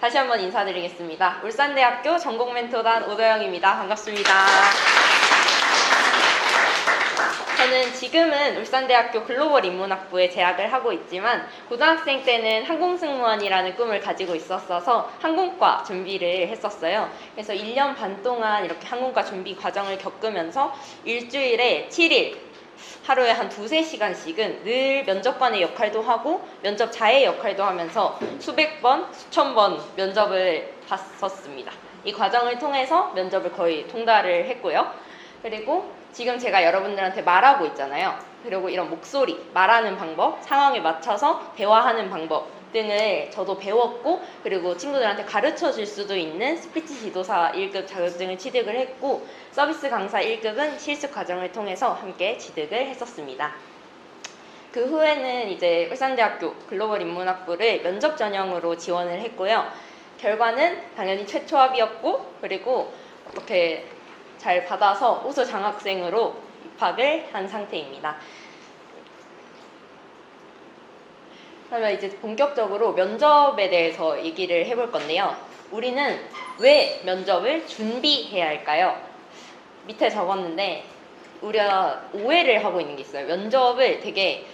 다시 한번 인사드리겠습니다. 울산대학교 전공멘토단 오도영입니다. 반갑습니다. 저는 지금은 울산대학교 글로벌 인문학부에 재학을 하고 있지만 고등학생 때는 항공승무원이라는 꿈을 가지고 있었어서 항공과 준비를 했었어요. 그래서 1년 반 동안 이렇게 항공과 준비 과정을 겪으면서 일주일에 7일 하루에 한 두세 시간씩은 늘 면접관의 역할도 하고 면접자의 역할도 하면서 수백 번, 수천 번 면접을 봤었습니다. 이 과정을 통해서 면접을 거의 통달을 했고요. 그리고 지금 제가 여러분들한테 말하고 있잖아요. 그리고 이런 목소리, 말하는 방법, 상황에 맞춰서 대화하는 방법 등을 저도 배웠고 그리고 친구들한테 가르쳐 줄 수도 있는 스피치 지도사 1급 자격증을 취득을 했고 서비스 강사 1급은 실습 과정을 통해서 함께 취득을 했었습니다. 그 후에는 이제 울산대학교 글로벌 인문학부를 면접 전형으로 지원을 했고요. 결과는 당연히 최초 합이었고 그리고 어떻게 잘 받아서 우수 장학생으로 입학을 한 상태입니다. 그러면 이제 본격적으로 면접에 대해서 얘기를 해볼 건데요. 우리는 왜 면접을 준비해야 할까요? 밑에 적었는데 우리가 오해를 하고 있는 게 있어요. 면접을 되게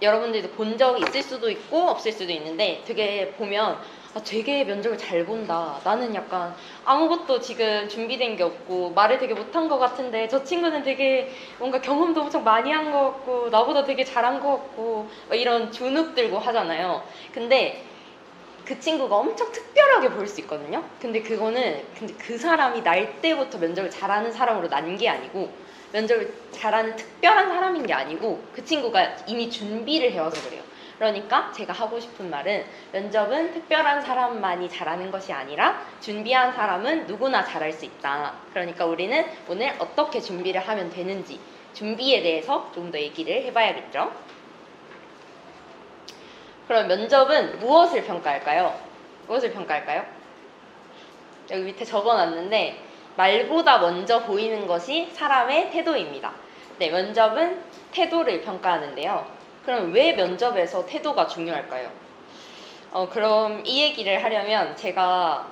여러분들도 본 적이 있을 수도 있고 없을 수도 있는데 되게 보면 아, 되게 면접을 잘 본다. 나는 약간 아무것도 지금 준비된 게 없고 말을 되게 못한 것 같은데 저 친구는 되게 뭔가 경험도 엄청 많이 한 것 같고 나보다 되게 잘한 것 같고 막 이런 주눅 들고 하잖아요. 근데 그 친구가 엄청 특별하게 보일 수 있거든요. 근데 그거는 근데 그 사람이 날 때부터 면접을 잘하는 사람으로 난 게 아니고 면접을 잘하는 특별한 사람인 게 아니고 그 친구가 이미 준비를 해와서 그래요. 그러니까 제가 하고 싶은 말은 면접은 특별한 사람만이 잘하는 것이 아니라 준비한 사람은 누구나 잘할 수 있다. 그러니까 우리는 오늘 어떻게 준비를 하면 되는지 준비에 대해서 좀 더 얘기를 해봐야겠죠. 그럼 면접은 무엇을 평가할까요? 무엇을 평가할까요? 여기 밑에 적어놨는데 말보다 먼저 보이는 것이 사람의 태도입니다. 네, 면접은 태도를 평가하는데요. 그럼 왜 면접에서 태도가 중요할까요? 어, 그럼 이 얘기를 하려면 제가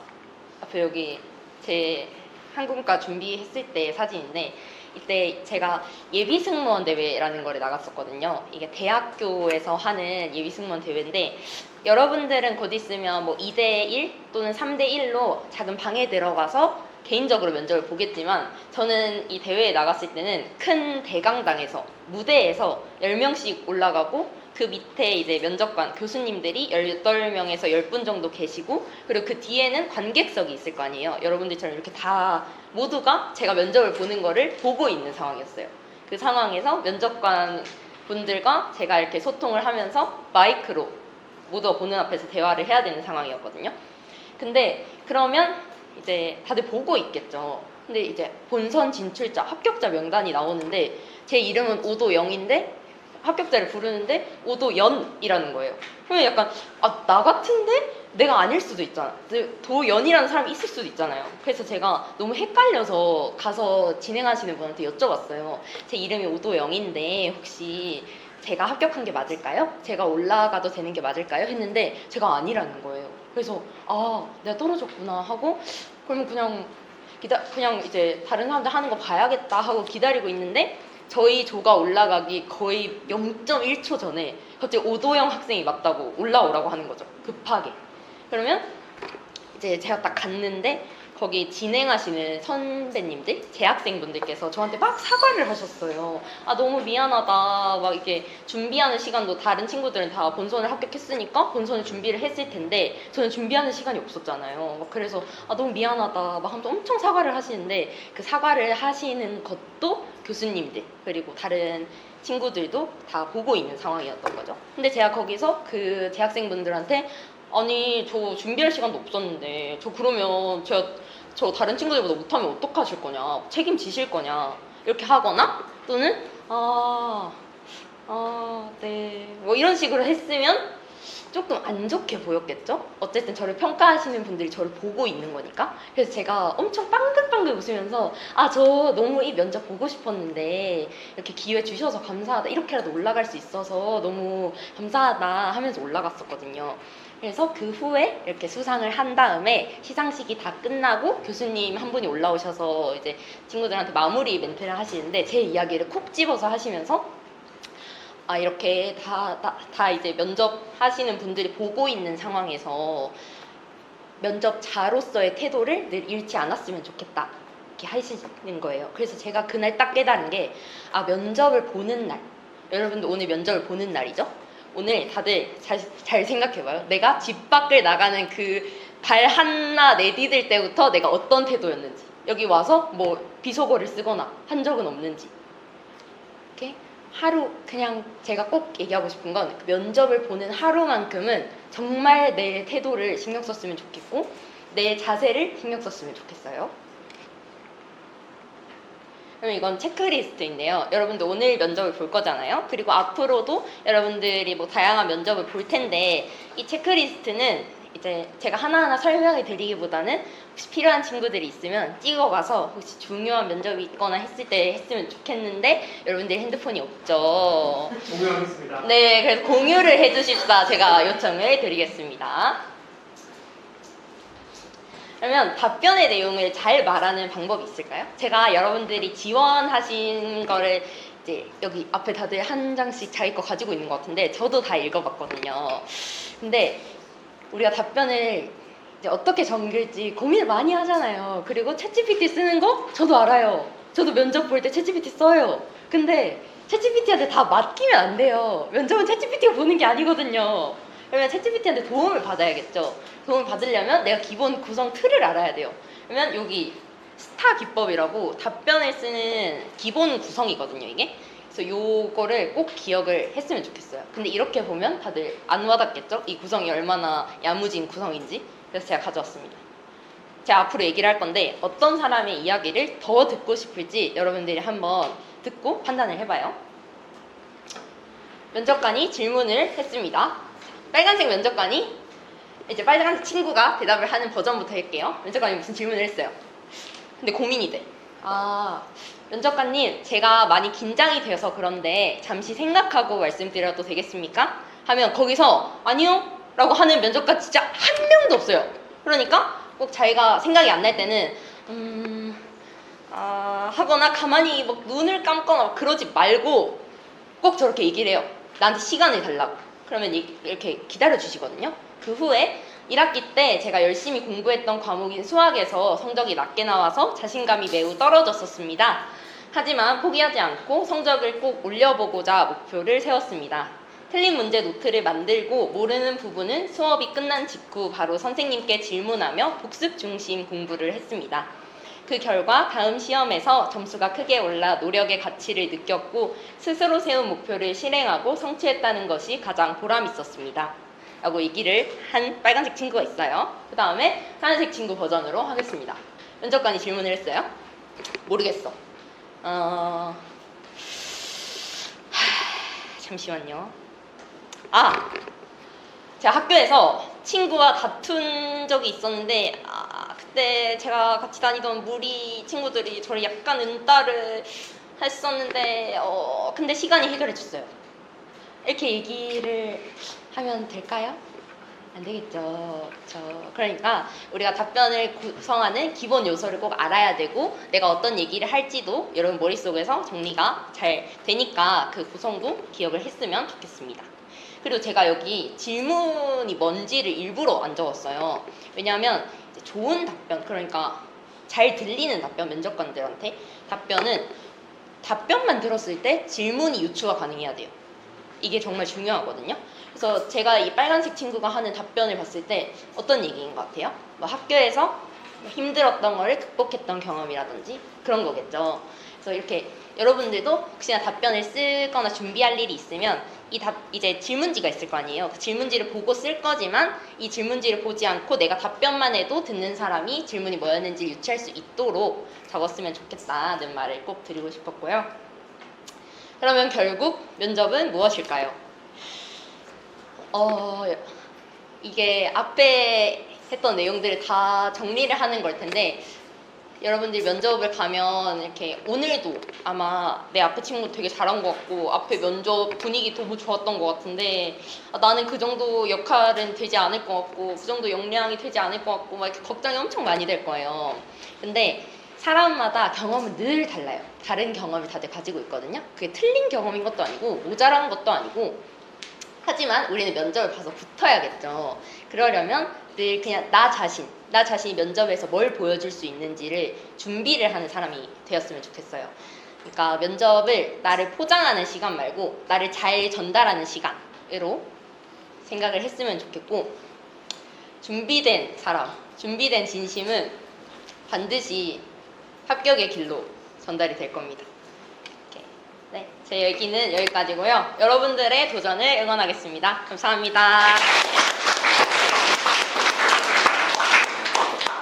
앞에 여기 제 항공과 준비했을 때 사진인데 이때 제가 예비 승무원 대회라는 거를 나갔었거든요. 이게 대학교에서 하는 예비 승무원 대회인데 여러분들은 곧 있으면 뭐 2대 1 또는 3대 1로 작은 방에 들어가서 개인적으로 면접을 보겠지만 저는 이 대회에 나갔을 때는 큰 대강당에서 무대에서 10명씩 올라가고 그 밑에 이제 면접관 교수님들이 18명에서 10분 정도 계시고 그리고 그 뒤에는 관객석이 있을 거 아니에요. 여러분들처럼 이렇게 다 모두가 제가 면접을 보는 거를 보고 있는 상황이었어요. 그 상황에서 면접관 분들과 제가 이렇게 소통을 하면서 마이크로 모두가 보는 앞에서 대화를 해야 되는 상황이었거든요. 근데 그러면 이제 다들 보고 있겠죠. 근데 이제 본선 진출자 합격자 명단이 나오는데 제 이름은 오도영인데 합격자를 부르는데 오도연이라는 거예요. 그러면 약간 아 나 같은데 내가 아닐 수도 있잖아. 도연이라는 사람이 있을 수도 있잖아요. 그래서 제가 너무 헷갈려서 가서 진행하시는 분한테 여쭤봤어요. 제 이름이 오도영인데 혹시 제가 합격한 게 맞을까요? 제가 올라가도 되는 게 맞을까요? 했는데 제가 아니라는 거예요. 그래서 아 내가 떨어졌구나 하고 그러면 그냥 기다 그냥 이제 다른 사람들 하는 거 봐야겠다 하고 기다리고 있는데 저희 조가 올라가기 거의 0.1초 전에 갑자기 오도영 학생이 맞다고 올라오라고 하는 거죠. 급하게. 그러면 이제 제가 딱 갔는데 거기 진행하시는 선배님들, 재학생분들께서 저한테 막 사과를 하셨어요. 아, 너무 미안하다. 막 이렇게 준비하는 시간도 다른 친구들은 다 본선을 합격했으니까 본선을 준비를 했을 텐데 저는 준비하는 시간이 없었잖아요. 막 그래서 아, 너무 미안하다. 막 하면서 엄청 사과를 하시는데 그 사과를 하시는 것도 교수님들 그리고 다른 친구들도 다 보고 있는 상황이었던 거죠. 근데 제가 거기서 그 재학생분들한테 아니 저 준비할 시간도 없었는데 저 그러면 제가 저 다른 친구들보다 못하면 어떡하실 거냐? 책임지실 거냐? 이렇게 하거나 또는 아, 아아 네 뭐 이런 식으로 했으면 조금 안 좋게 보였겠죠? 어쨌든 저를 평가하시는 분들이 저를 보고 있는 거니까. 그래서 제가 엄청 빵긋빵긋 웃으면서 아 저 너무 이 면접 보고 싶었는데 이렇게 기회 주셔서 감사하다. 이렇게라도 올라갈 수 있어서 너무 감사하다 하면서 올라갔었거든요 그래서 그 후에 이렇게 수상을 한 다음에 시상식이 다 끝나고 교수님 한 분이 올라오셔서 이제 친구들한테 마무리 멘트를 하시는데 제 이야기를 콕 집어서 하시면서 아 이렇게 다, 다, 다 이제 면접 하시는 분들이 보고 있는 상황에서 면접자로서의 태도를 늘 잃지 않았으면 좋겠다 이렇게 하시는 거예요. 그래서 제가 그날 딱 깨달은 게 아 면접을 보는 날 여러분들 오늘 면접을 보는 날이죠? 오늘 다들 잘, 잘 생각해봐요. 내가 집 밖을 나가는 그 발 하나 내디딜 때부터 내가 어떤 태도였는지 여기 와서 뭐 비속어를 쓰거나 한 적은 없는지 이렇게 하루 그냥 제가 꼭 얘기하고 싶은 건 그 면접을 보는 하루만큼은 정말 내 태도를 신경 썼으면 좋겠고 내 자세를 신경 썼으면 좋겠어요. 그럼 이건 체크리스트인데요. 여러분들 오늘 면접을 볼 거잖아요. 그리고 앞으로도 여러분들이 뭐 다양한 면접을 볼 텐데 이 체크리스트는 이제 제가 하나하나 설명을 드리기보다는 혹시 필요한 친구들이 있으면 찍어가서 혹시 중요한 면접이 있거나 했을 때 했으면 좋겠는데 여러분들 핸드폰이 없죠. 공유하겠습니다. 네, 그래서 공유를 해주십사 제가 요청을 드리겠습니다. 그러면 답변의 내용을 잘 말하는 방법이 있을까요? 제가 여러분들이 지원하신 거를 이제 여기 앞에 다들 한 장씩 자기 거 가지고 있는 것 같은데 저도 다 읽어봤거든요. 근데 우리가 답변을 이제 어떻게 정글지 고민을 많이 하잖아요. 그리고 챗GPT 쓰는 거 저도 알아요. 저도 면접 볼 때 챗GPT 써요. 근데 챗GPT한테 다 맡기면 안 돼요. 면접은 챗GPT가 보는 게 아니거든요. 그러면 챗GPT한테 도움을 받아야겠죠. 도움을 받으려면 내가 기본 구성 틀을 알아야 돼요. 그러면 여기 스타 기법이라고 답변을 쓰는 기본 구성이거든요, 이게. 그래서 요거를 꼭 기억을 했으면 좋겠어요. 근데 이렇게 보면 다들 안 와닿겠죠? 이 구성이 얼마나 야무진 구성인지. 그래서 제가 가져왔습니다. 제가 앞으로 얘기를 할 건데 어떤 사람의 이야기를 더 듣고 싶을지 여러분들이 한번 듣고 판단을 해봐요. 면접관이 질문을 했습니다. 빨간색 면접관이 이제 빨간색 친구가 대답을 하는 버전부터 할게요. 면접관이 무슨 질문을 했어요. 근데 고민이 돼. 아, 면접관님, 제가 많이 긴장이 되어서 그런데 잠시 생각하고 말씀드려도 되겠습니까? 하면 거기서 아니요? 라고 하는 면접관 진짜 한 명도 없어요. 그러니까 꼭 자기가 생각이 안 날 때는 음, 아, 하거나 가만히 막 눈을 감거나 막 그러지 말고 꼭 저렇게 얘기를 해요. 나한테 시간을 달라고. 그러면 이- 이렇게 기다려 주시거든요. 그 후에 1학기 때 제가 열심히 공부했던 과목인 수학에서 성적이 낮게 나와서 자신감이 매우 떨어졌었습니다. 하지만 포기하지 않고 성적을 꼭 올려보고자 목표를 세웠습니다. 틀린 문제 노트를 만들고 모르는 부분은 수업이 끝난 직후 바로 선생님께 질문하며 복습 중심 공부를 했습니다. 그 결과 다음 시험에서 점수가 크게 올라 노력의 가치를 느꼈고 스스로 세운 목표를 실행하고 성취했다는 것이 가장 보람 있었습니다. 라고 얘기를 한 빨간색 친구가 있어요. 그 다음에 하얀색 친구 버전으로 하겠습니다. 면접관이 질문을 했어요. 모르겠어. 어... 하... 잠시만요. 아! 제가 학교에서 친구와 다툰 적이 있었는데 아, 그때 제가 같이 다니던 무리 친구들이 저를 약간 은따를 했었는데 어, 근데 시간이 해결해 줬어요. 이렇게 얘기를 하면 될까요? 안 되겠죠. 저 그러니까 우리가 답변을 구성하는 기본 요소를 꼭 알아야 되고 내가 어떤 얘기를 할지도 여러분 머릿속에서 정리가 잘 되니까 그 구성도 기억을 했으면 좋겠습니다. 그리고 제가 여기 질문이 뭔지를 일부러 안 적었어요. 왜냐하면 좋은 답변, 그러니까 잘 들리는 답변, 면접관들한테 답변은 답변만 들었을 때 질문이 유추가 가능해야 돼요. 이게 정말 중요하거든요. 그래서 제가 이 빨간색 친구가 하는 답변을 봤을 때 어떤 얘기인 것 같아요? 뭐 학교에서 힘들었던 거를 극복했던 경험이라든지 그런 거겠죠. 그래서 이렇게 여러분들도 혹시나 답변을 쓰거나 준비할 일이 있으면 이 답 이제 질문지가 있을 거 아니에요. 그 질문지를 보고 쓸 거지만 이 질문지를 보지 않고 내가 답변만 해도 듣는 사람이 질문이 뭐였는지 유추할 수 있도록 적었으면 좋겠다는 말을 꼭 드리고 싶었고요. 그러면 결국 면접은 무엇일까요? 어, 이게 앞에 했던 내용들을 다 정리를 하는 걸 텐데 여러분들이 면접을 가면 이렇게 오늘도 아마 내 앞에 친구 되게 잘한 것 같고 앞에 면접 분위기 너무 좋았던 것 같은데 아, 나는 그 정도 역할은 되지 않을 것 같고 그 정도 역량이 되지 않을 것 같고 막 이렇게 걱정이 엄청 많이 될 거예요. 근데 사람마다 경험은 늘 달라요. 다른 경험을 다들 가지고 있거든요. 그게 틀린 경험인 것도 아니고 모자란 것도 아니고 하지만 우리는 면접을 봐서 붙어야겠죠. 그러려면 늘 그냥 나 자신, 나 자신이 면접에서 뭘 보여줄 수 있는지를 준비를 하는 사람이 되었으면 좋겠어요. 그러니까 면접을 나를 포장하는 시간 말고 나를 잘 전달하는 시간으로 생각을 했으면 좋겠고 준비된 사람, 준비된 진심은 반드시 합격의 길로 전달이 될 겁니다. 네, 제 얘기는 여기까지고요. 여러분들의 도전을 응원하겠습니다. 감사합니다.